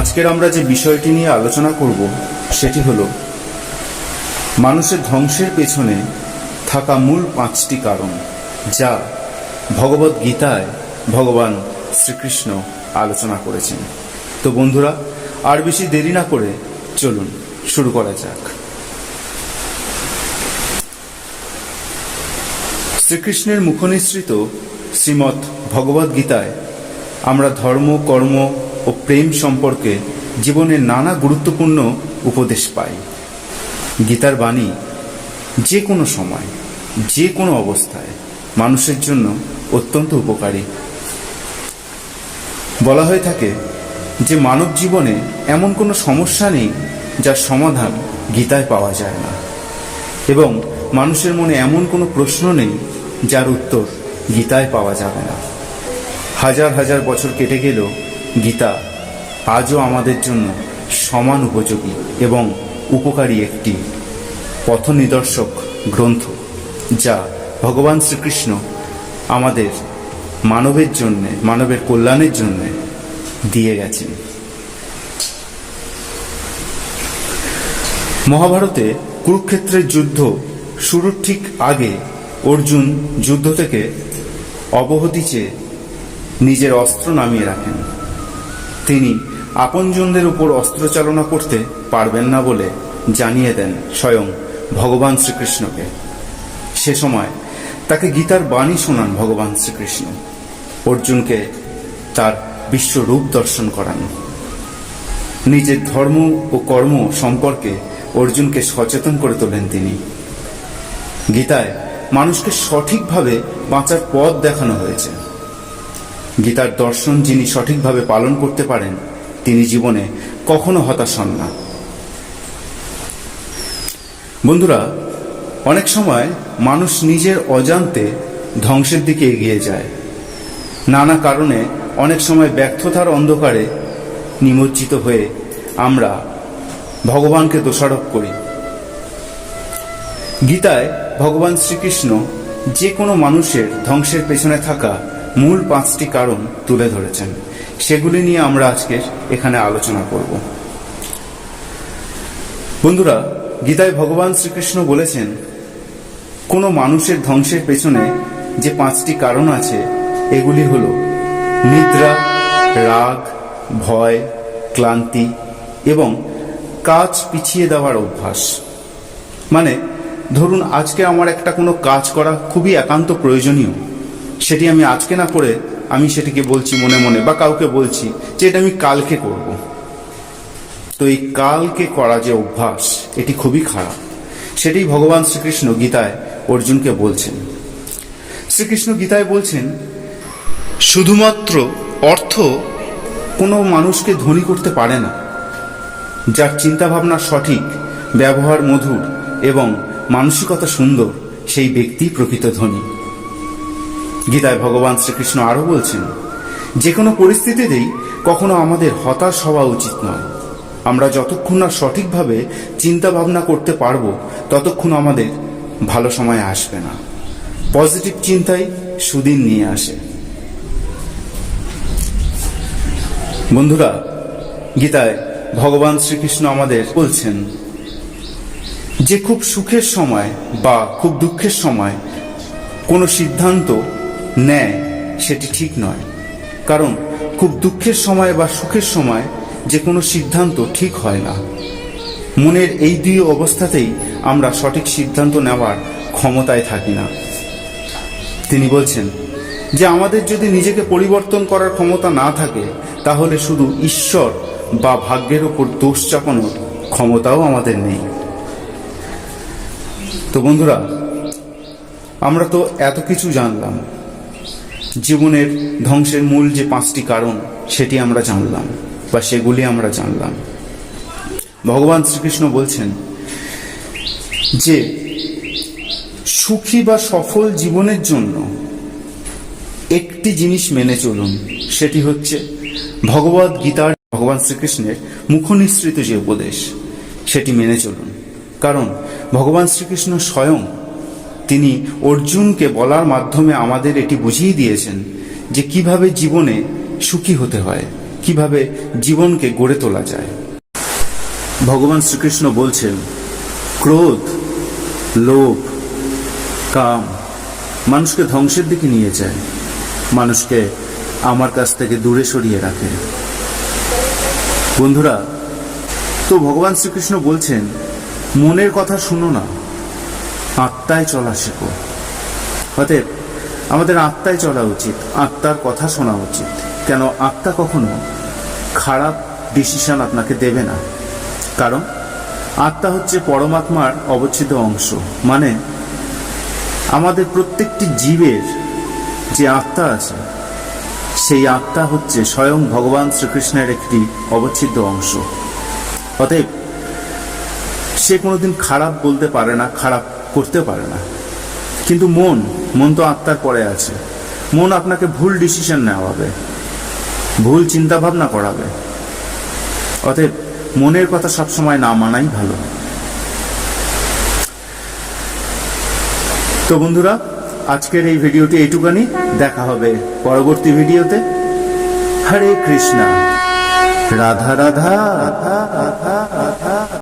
আজকের আমরা যে বিষয়টি নিয়ে আলোচনা করব, সেটি হল মানুষের ধ্বংসের পেছনে থাকা মূল পাঁচটি কারণ, যা ভগবত গীতায় ভগবান শ্রীকৃষ্ণ আলোচনা করেছেন। তো বন্ধুরা, আর বেশি দেরি না করে চলুন, শুরু করা যাক। শ্রীকৃষ্ণের মুখনিসৃত শ্রীমৎ ভগবদ্গীতায় আমরা ধর্ম, কর্ম ও প্রেম সম্পর্কে জীবনের নানা গুরুত্বপূর্ণ উপদেশ পাই গীতার বাণী যে কোনো সময়, যে কোনো অবস্থায় মানুষের জন্য অত্যন্ত উপকারী। বলা হয়ে থাকে যে মানব জীবনে এমন কোনো সমস্যা নেই যার সমাধান গীতায় পাওয়া যায় না। এবং মানুষের মনে এমন কোনো প্রশ্ন নেই যার উত্তর গীতায় পাওয়া যাবে না। হাজার হাজার বছর কেটে গেলেও গীতা আজও আমাদের জন্য সমান উপযোগী এবং উপকারী একটি পথ নিদর্শক গ্রন্থ, যা ভগবান শ্রীকৃষ্ণ আমাদের মানবের জন্যে, মানবের কল্যাণের জন্যে দিয়ে গেছেন। মহাভারতে কুরুক্ষেত্রের যুদ্ধ শুরুর ঠিক আগে অর্জুন যুদ্ধ থেকে অবহতি চেয়ে নিজের অস্ত্র নামিয়ে রাখেন। তিনি আপনজনদের উপর অস্ত্র চালনা করতে পারবেন না বলে জানিয়ে দেন স্বয়ং ভগবান শ্রীকৃষ্ণকে। সে সময় তাকে গীতার বাণী শোনান ভগবান শ্রীকৃষ্ণ। অর্জুনকে তার বিশ্বরূপ দর্শন করান। নিজের ধর্ম ও কর্ম সম্পর্কে অর্জুনকে সচেতন করে তোলেন তিনি। গীতায় মানুষকে সঠিকভাবে বাঁচার পথ দেখানো হয়েছে। গীতার দর্শন যিনি সঠিকভাবে পালন করতে পারেন, তিনি জীবনে কখনো হতাশ হন না। বন্ধুরা, অনেক সময় মানুষ নিজের অজান্তে ধ্বংসের দিকে এগিয়ে যায়। নানা কারণে অনেক সময় ব্যর্থতার অন্ধকারে নিমজ্জিত হয়ে আমরা ভগবানকে দোষারোপ করি। গীতায় ভগবান শ্রীকৃষ্ণ যে কোনো মানুষের ধ্বংসের পেছনে থাকা মূল পাঁচটি কারণ তুলে ধরেছেন। সেগুলি নিয়ে আমরা আজকে এখানে আলোচনা করব। বন্ধুরা, গীতায় ভগবান শ্রীকৃষ্ণ বলেছেন, কোনো মানুষের ধ্বংসের পেছনে যে পাঁচটি কারণ আছে, এগুলি হল নিদ্রা, রাগ, ভয়, ক্লান্তি এবং কাজ পিছিয়ে দেওয়ার অভ্যাস। মানে ধরুন আজকে আমার একটা কোনো কাজ করা খুবই একান্ত প্রয়োজনীয়। সেটি আমি আজকে না করে আমি সেটিকে বলছি মনে মনে বা কাউকে বলছি যে এটা আমি কালকে করব। তো এই কালকে করা যে অভ্যাস, এটি খুবই খারাপ। সেটি ভগবান শ্রীকৃষ্ণ গীতায় অর্জুনকে বলছেন। শ্রীকৃষ্ণ গীতায় বলছেন, শুধুমাত্র অর্থ কোনো মানুষকে ধনী করতে পারে না। যার চিন্তাভাবনা সঠিক, ব্যবহার মধুর এবং মানসিকতা সুন্দর, সেই ব্যক্তি প্রকৃত ধনী। গীতায় ভগবান শ্রীকৃষ্ণ আরও বলছেন, যে কোনো পরিস্থিতিতেই কখনো আমাদের হতাশ হওয়া উচিত নয়। আমরা যতক্ষণ না সঠিকভাবে চিন্তা ভাবনা করতে পারব, ততক্ষণ আমাদের ভালো সময় আসবে না। পজিটিভ চিন্তাই সুদিন নিয়ে আসে। বন্ধুরা, গীতায় ভগবান শ্রীকৃষ্ণ আমাদের বলছেন, যে খুব সুখের সময় বা খুব দুঃখের সময় কোনো সিদ্ধান্ত নেয় সেটি ঠিক নয়। কারণ খুব দুঃখের সময় বা সুখের সময় যে কোনো সিদ্ধান্ত ঠিক হয় না। মনের এই দুই অবস্থাতেই আমরা সঠিক সিদ্ধান্ত নেওয়ার ক্ষমতায় থাকি না। তিনি বলছেন যে আমাদের যদি নিজেকে পরিবর্তন করার ক্ষমতা না থাকে, তাহলে শুধু ঈশ্বর বা ভাগ্যের ওপর দোষ চাপানোর ক্ষমতাও আমাদের নেই। তো বন্ধুরা, আমরা তো এত কিছু জানলাম। জীবনের ধ্বংসের মূল যে পাঁচটি কারণ, সেটি আমরা জানলাম বা সেগুলি আমরা জানলাম। ভগবান শ্রীকৃষ্ণ বলছেন যে, সুখী বা সফল জীবনের জন্য একটি জিনিস মেনে চলুন, সেটি হচ্ছে ভগবদ গীতার ভগবান শ্রীকৃষ্ণের মুখনিসৃত যে উপদেশ, সেটি মেনে চলুন। কারণ ভগবান শ্রীকৃষ্ণ স্বয়ং তিনি অর্জুনকে বলার মাধ্যমে আমাদের এটি বুঝিয়ে দিয়েছেন যে কীভাবে জীবনে সুখী হতে হয়, কীভাবে জীবনকে গড়ে তোলা যায়। ভগবান শ্রীকৃষ্ণ বলছেন, ক্রোধ, লোভ, কাম মানুষকে ধ্বংসের দিকে নিয়ে যায়, মানুষকে আমার কাছ থেকে দূরে সরিয়ে রাখে। বন্ধুরা, তো ভগবান শ্রীকৃষ্ণ বলছেন, মনের কথা শুনো না। আত্মায় চলা শেখো। অতএব আমাদের আত্মায় চলা উচিত, আত্মার কথা শোনা উচিত। কেন? আত্মা কখনো খারাপ ডিসিশন আপনাকে দেবে না। কারণ আত্মা হচ্ছে পরমাত্মার অবচ্ছেদ্য অংশ। মানে আমাদের প্রত্যেকটি জীবের যে আত্মা আছে, সেই আত্মা হচ্ছে স্বয়ং ভগবান শ্রীকৃষ্ণের একটি অবচ্ছেদ্য অংশ। অতএব সে কোনোদিন খারাপ বলতে পারে না, খারাপ করতে পারে না। কিন্তু মন মন তো আত্মার পরে আছে। মন আপনাকে ভুল ডিসিশন নেওয়াবে। ভুল চিন্তা ভাবনা করাবে। অতএব মনের কথা সবসময় না মানাই ভালো। তো বন্ধুরা, আজকের এই ভিডিওটি এইটুকানি দেখা হবে পরবর্তী ভিডিওতে হরে কৃষ্ণা। রাধা রাধা রাধা রাধা।